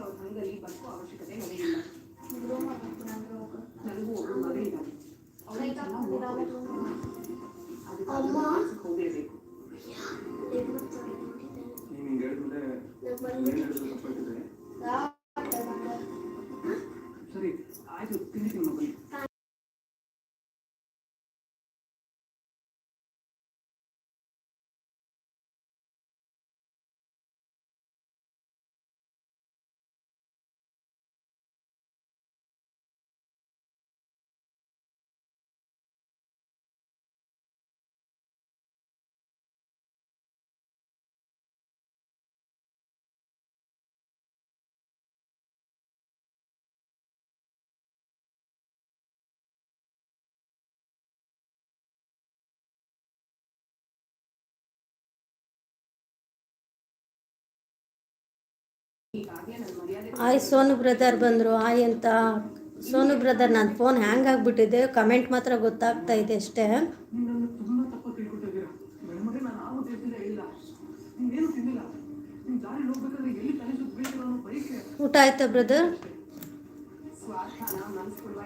ಅವ್ರ ಹಂಗಲ್ಲಿ ಬದುಕೋ ಅವಶ್ಯಕತೆ ನನಗಿಲ್ಲ ನನಗೂ ಒಬ್ಬ ಮಗ ಇದ್ದಾನೆ ಅವ್ನಿಗೆ ಚೆನ್ನಾಗಿ ನೋಡ್ಕೋಬೇಕು ಅದಕ್ಕೆ ಅವ್ನು ಕೆಲ್ಸಕ್ಕೆ ಹೋಗ್ಲೇಬೇಕು ನೀನು ಹಿಂಗೆ ಹೇಳಿದ್ಮೇಲೆ ಏನು ಹೇಳಿದ್ರು ಆಯ್ ಸೋನು ಬ್ರದರ್ ಬಂದರು. ಆಯ್ ಅಂತ. ಸೋನು ಬ್ರದರ್ ನನ್ನ ಫೋನ್ ಹ್ಯಾಂಗ್ ಆಗಿಬಿಟ್ಟಿದೆ ಕಮೆಂಟ್ ಮಾತ್ರ ಗೊತ್ತಾಗ್ತಾ ಇದೆ ಅಷ್ಟೇ. ಊಟ ಆಯ್ತಾ ಬ್ರದರ್? ಸೋಮು ಇದ್ದೀರಾ ಮನೆ ನಾನು ಆ ಉದ್ದೇಶದಿಂದ ಹೇಳಿಲ್ಲ ನೀನೇನು ತಿಂದಿಲ್ಲ ನೀನು ದಾರಿ ಹೋಗ್ಬೇಕಾದ್ರೆ ಎಲ್ಲಿ ತಲೆ ಸುತ್ತಬೇಕು ಅನ್ನೋ ಬೈಕೆ ಊಟ ಆಯ್ತಾ ಬ್ರದರ್ ಸ್ವಾರ್ಥನ ಮನಸ್ಸುಕೊಡುವ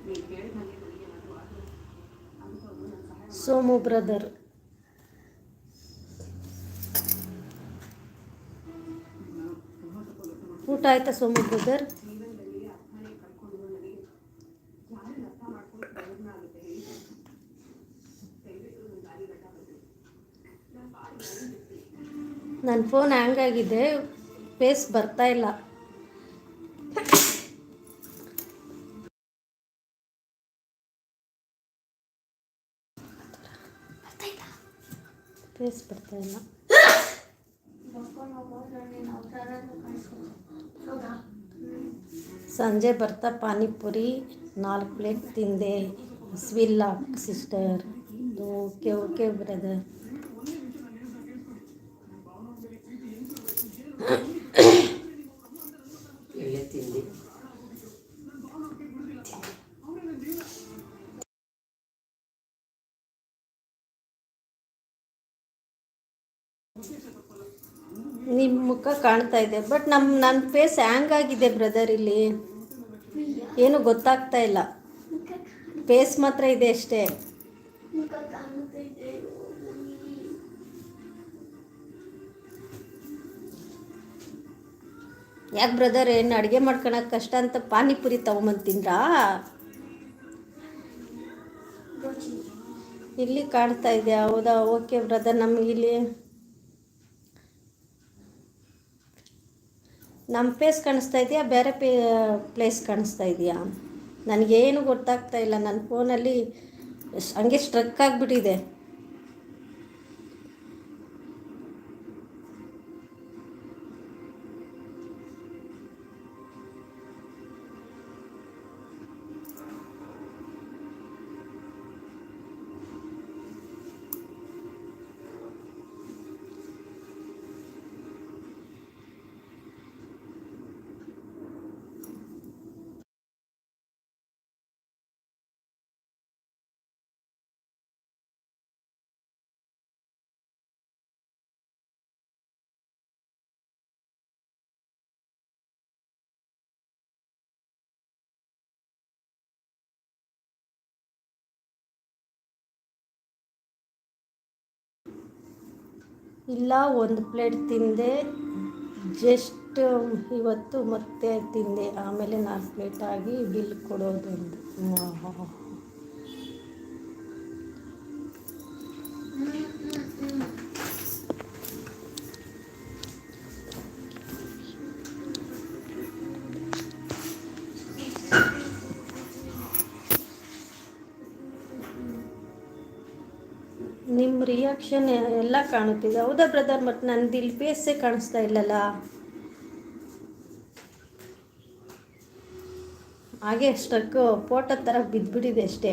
ನೀವು ಕೇಳಿದಂಗೆ ನನಗೆ ಏನಾದರೂ ಆದರೆ ಅಂಥವ್ರು ನನ್ನ ಸಹಾಯ ಸೋಮು ಬ್ರದರ್ ಊಟ ಆಯ್ತಾ ಸೋಮು ಬ್ರದರ್? ನನ್ನ ಫೋನ್ ಹ್ಯಾಂಗ್ ಆಗಿದೆ ಫೇಸ್ ಬರ್ತಾ ಇಲ್ಲ. ಫೇಸ್ ಬರ್ತಾ ಇಲ್ಲ. ಸಂಜೆ ಬರ್ತಾ ಪಾನಿಪುರಿ ನಾಲ್ಕು ಪ್ಲೇಟ್ ತಿಂದೆ. ಸ್ವಿಲ್ಲ ಸಿಸ್ಟರ್ ಓಕೆ ಓಕೆ ಬ್ರದರ್ ಮುಖ ಕಾಣ್ತಾ ಇದೆ. ಬಟ್ ನಮ್ಮ ನನ್ನ ಫೇಸ್ ಹ್ಯಾಂಗ್ ಆಗಿದೆ ಬ್ರದರ್ ಇಲ್ಲಿ. ಏನು ಗೊತ್ತಾಗ್ತಾ ಇಲ್ಲ. ಫೇಸ್ ಮಾತ್ರ ಇದೆ ಅಷ್ಟೇ. ಯಾಕೆ ಬ್ರದರ್ ಏನು ಅಡುಗೆ ಮಾಡ್ಕೊಳಕ್ಕೆ ಕಷ್ಟ ಅಂತ ಪಾನಿಪುರಿ ತೊಗೊಂಬಂದು ತಿಂದ್ರಾ? ಇಲ್ಲಿ ಕಾಣ್ತಾ ಇದೆ. ಹೌದಾ? ಓಕೆ ಬ್ರದರ್ ನಮಗೆ ನಮ್ಮ ಫೇಸ್ ಕಾಣಿಸ್ತಾ ಇದೆಯಾ? ಬೇರೆ ಪೇ ಪ್ಲೇಸ್ ಕಾಣಿಸ್ತಾ ಇದೆಯಾ? ನನಗೇನು ಗೊತ್ತಾಗ್ತಾ ಇಲ್ಲ. ನನ್ನ ಫೋನಲ್ಲಿ ಹಂಗೆ ಸ್ಟ್ರಕ್ ಆಗಿಬಿಟ್ಟಿದೆ. ಇಲ್ಲ ಒಂದು ಪ್ಲೇಟ್ ತಿಂದೆ. ಜಸ್ಟ್ ಇವತ್ತು ಮತ್ತೆ ತಿಂದೆ. ಆಮೇಲೆ ನಾಲ್ಕು ಪ್ಲೇಟ್ ಆಗಿ ಬಿಲ್ ಕೊಡೋದೊಂದು ನಿಮ್ಮ ರಿಯಾಕ್ಷನ್ ಎಲ್ಲ ಕಾಣುತ್ತಿದೆ. ಹೌದಾ ಬ್ರದರ್ ಮತ್ತು ನಂದು ಇಲ್ಲಿ ಬೇಸೇ ಕಾಣಿಸ್ತಾ ಇಲ್ಲಲ್ಲ? ಹಾಗೆ ಸ್ಟ್ರಕ್ ಫೋಟೋ ಥರ ಬಿದ್ದುಬಿಟ್ಟಿದೆ ಅಷ್ಟೇ.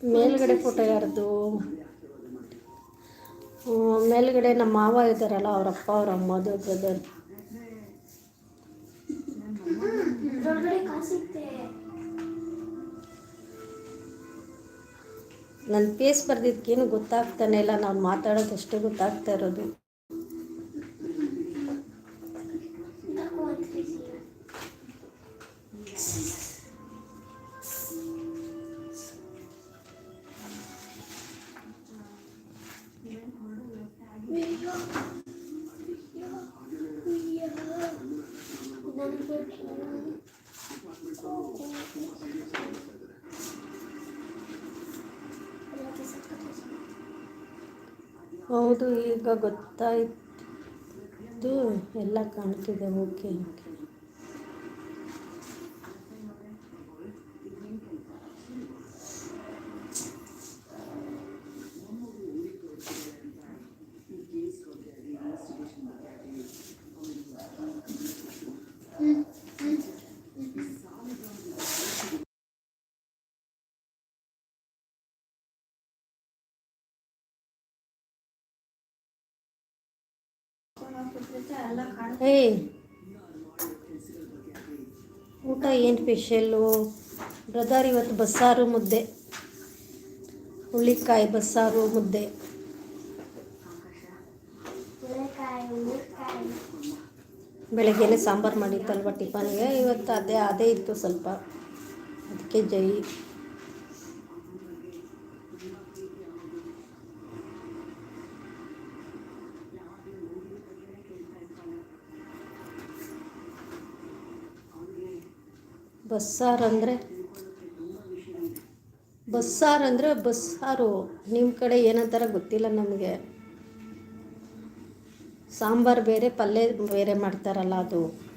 ಮೇಲ್ಗಡೆ ಫೋಟೋ ಯಾರದು? ಮೇಲ್ಗಡೆ ನಮ್ಮ ಮಾವ ಇದ್ದಾರಲ್ಲ ಅವ್ರ ಅಪ್ಪ ಅವ್ರ ಅಮ್ಮದು ಬ್ರದರ್ ನನ್ನ ಫೇಸ್ ಬರ್ದಿದ್ದಕ್ಕೇನು ಗೊತ್ತಾಗ್ತಾನೆ ಇಲ್ಲ ನಾನು ಮಾತಾಡೋದು ಅಷ್ಟೇ ಗೊತ್ತಾಗ್ತಾ ಇರೋದು. ಹೌದು ಈಗ ಗೊತ್ತಾಯ್ತು. ಎಲ್ಲ ಕಾಣ್ತಿದೆ ಓಕೆ ಓಕೆ. ಏಯ್ ಊಟ ಏನು ಸ್ಪೆಷಲ್ಲು ಬ್ರದರ್ ಇವತ್ತು ಬಸ್ಸಾರು ಮುದ್ದೆ. ಹುಳಿಕಾಯಿ ಬಸ್ಸಾರು ಮುದ್ದೆ. ಬೆಳಗ್ಗೆನೆ ಸಾಂಬಾರು ಮಾಡಿತ್ತಲ್ವ ಟಿಫನ್ಗೆ? ಇವತ್ತು ಅದೇ ಅದೇ ಇತ್ತು ಸ್ವಲ್ಪ. ಅದಕ್ಕೆ ಜೈ. ಬಸ್ಸಾರು ಅಂದರೆ? ಬಸ್ಸಾರು ಅಂದರೆ ಬಸ್ಸಾರು. ನಿಮ್ಮ ಕಡೆ ಏನಂತಾರ ಗೊತ್ತಿಲ್ಲ ನಮಗೆ. ಸಾಂಬಾರು ಬೇರೆ ಪಲ್ಯ ಬೇರೆ ಮಾಡ್ತಾರಲ್ಲ ಅದು.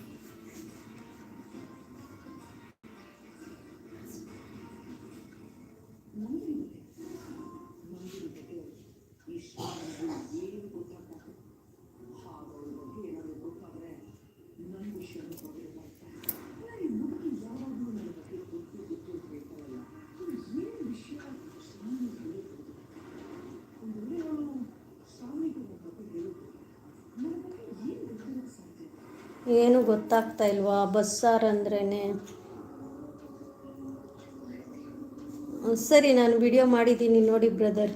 ಗೊತ್ತಾಗ್ತಾ ಇಲ್ವಾ? ಬಸ್ಸಾರು ಅಂದ್ರೇ ಸರಿ, ನಾನು ವಿಡಿಯೋ ಮಾಡಿದ್ದೀನಿ ನೋಡಿ ಬ್ರದರ್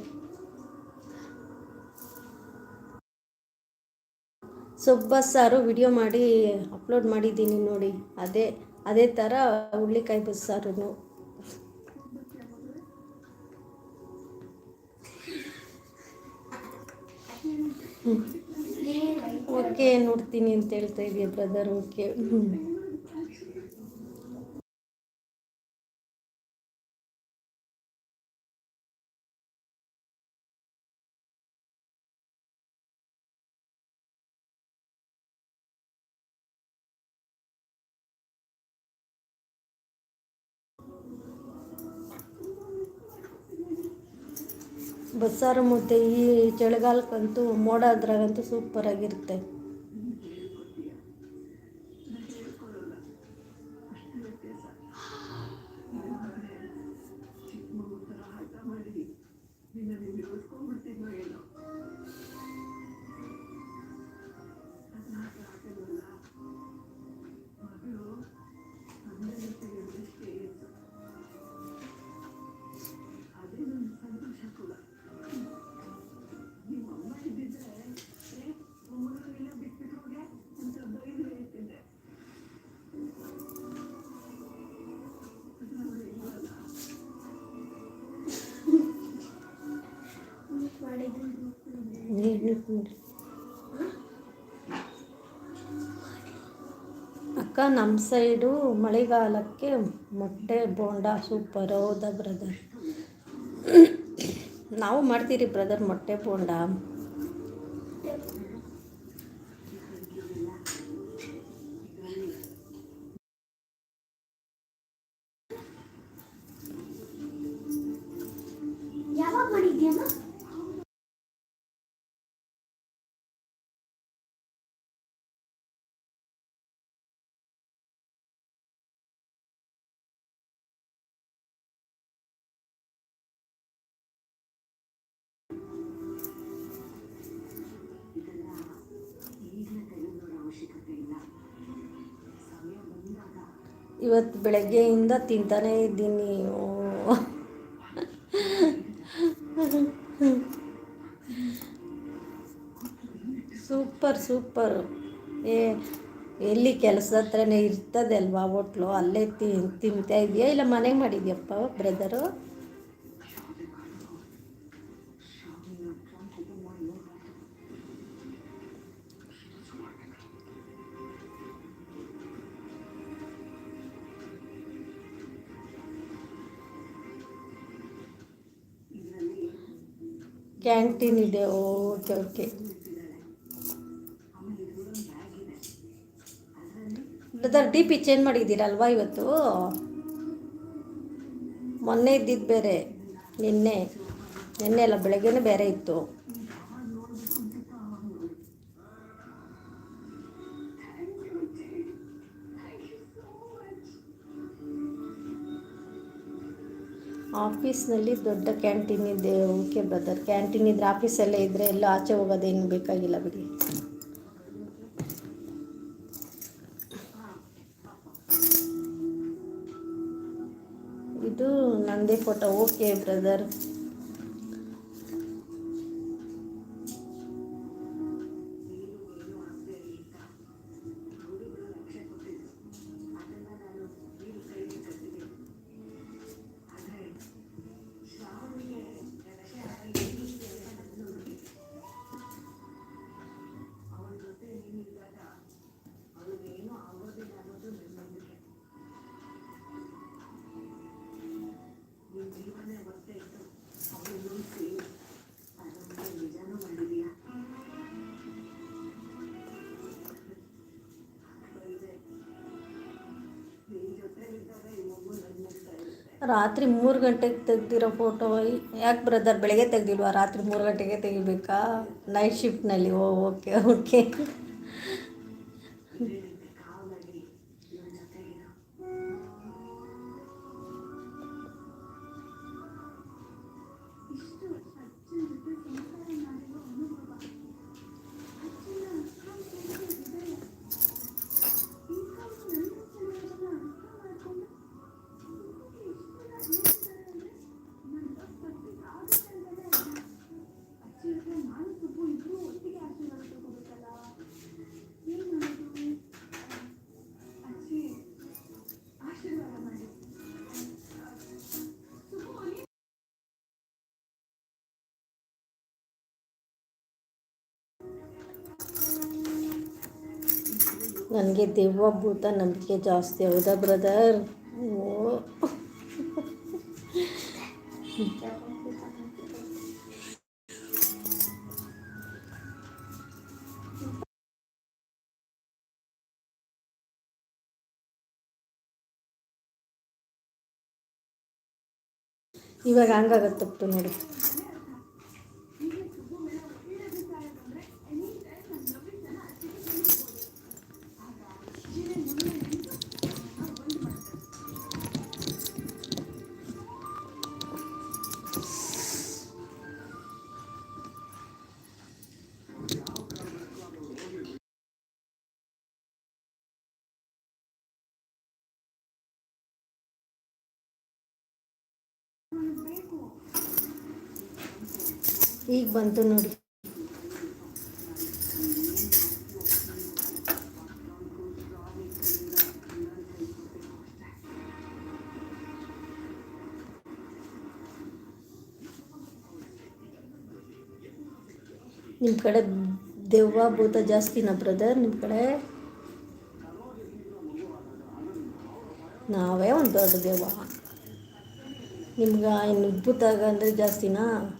ಸೊ ಬಸ್ಸಾರು ವಿಡಿಯೋ ಮಾಡಿ ಅಪ್ಲೋಡ್ ಮಾಡಿದ್ದೀನಿ ನೋಡಿ. ಅದೇ ಅದೇ ಥರ ಹುಳ್ಳಿಕಾಯಿ ಬಸ್ಸಾರು ಓಕೆ ನೋಡ್ತೀನಿ ಅಂತ ಹೇಳ್ತಾ ಇದೆಯಾ ಬ್ರದರ್ ಓಕೆ ಬಸ್ಸಾರು ಮುದ್ದೆ ಈ ಚಳಿಗಾಲಕ್ಕಂತೂ ಮೋಡ ಅದ್ರಾಗಂತೂ ಸೂಪರಾಗಿರುತ್ತೆ ಅಕ್ಕ ನಮ್ಮ ಸೈಡು ಮಳೆಗಾಲಕ್ಕೆ ಮೊಟ್ಟೆ, ಬೋಂಡ ಸೂಪರ್ ಹೌದಾ ಬ್ರದರ್ ನಾವು ಮಾಡ್ತೀರಿ ಬ್ರದರ್ ಮೊಟ್ಟೆ, ಬೋಂಡ? ಯಾವಾಗ ಮಾಡಿದ್ಯಮ್ಮ? ಇವತ್ತು ಬೆಳಗ್ಗೆಯಿಂದ ತಿಂತಾನೇ ಇದ್ದೀನಿ. Super super. ಏ, ಎಲ್ಲಿ ಕೆಲಸ ಹತ್ರನೇ ಇರ್ತದೆ ಅಲ್ವಾ, ಹೋಟ್ಲು? ಅಲ್ಲೇ ತಿಂತಾ ಇದೆಯಾ? ಇಲ್ಲ ಮನೆಗೆ ಮಾಡಿದ್ಯಪ್ಪ, ಬ್ರದರು? ಕ್ಯಾಂಟೀನ್ ಇದೆ. Okay okay. Brother D P change ಮಾಡಿದ್ದೀರಲ್ವಾ ಇವತ್ತು? ಮೊನ್ನೆ ಇದ್ದಿದ್ದು ಬೇರೆ, ನಿನ್ನೆ. ನಿನ್ನೆ ಅಲ್ಲ ಬೇರೆ ಇತ್ತು. ಆಫೀಸ್ನಲ್ಲಿ ದೊಡ್ಡ ಕ್ಯಾಂಟೀನ್ ಇದೆ, ಓಕೆ ಬ್ರದರ್. ಕ್ಯಾಂಟೀನ್ ಇದ್ರೆ ಆಫೀಸಲ್ಲೇ ಇದ್ದರೆ ಎಲ್ಲ ಆಚೆ ಹೋಗೋದೇನು ಬೇಕಾಗಿಲ್ಲ ಬಿಡಿ. ಇದು ನಂದೇ ಫೋಟೋ ಓಕೆ ಬ್ರದರ್. ರಾತ್ರಿ ಮೂರು ಗಂಟೆಗೆ ತೆಗ್ದಿರೋ ಫೋಟೋ ಯಾಕೆ ಬ್ರದರ್ ಬೆಳಗ್ಗೆ ತೆಗ್ದಿಲ್ವಾ? ರಾತ್ರಿ ಮೂರು ಗಂಟೆಗೆ ತೆಗಿಬೇಕಾ? ನೈಟ್ ಶಿಫ್ಟ್ನಲ್ಲಿ ಓ, ಓಕೆ ಓಕೆ. ನನಗೆ ದೆವ್ವ ಭೂತ ನಂಬಿಕೆ ಜಾಸ್ತಿ. ಹೌದಾ ಬ್ರದರ್? ಇವಾಗ ಹಂಗಾಗತ್ತಪ್ಪ ನೋಡಿ. ಈಗ ಬಂತು ನೋಡಿ. ನಿಮ್ಮ ಕಡೆ ದೆವ್ವ ಭೂತ ಜಾಸ್ತಿನಾ ಬ್ರದರ್ ನಿಮ್ಮ ಕಡೆ? ನಾವೇ ಒಂದು ದೊಡ್ಡ ದೆವ್ವ. ನಿಮ್ಗೆ ಇನ್ನು ಉದ್ಭುತ ಅಂದರೆ ಜಾಸ್ತಿನಾ?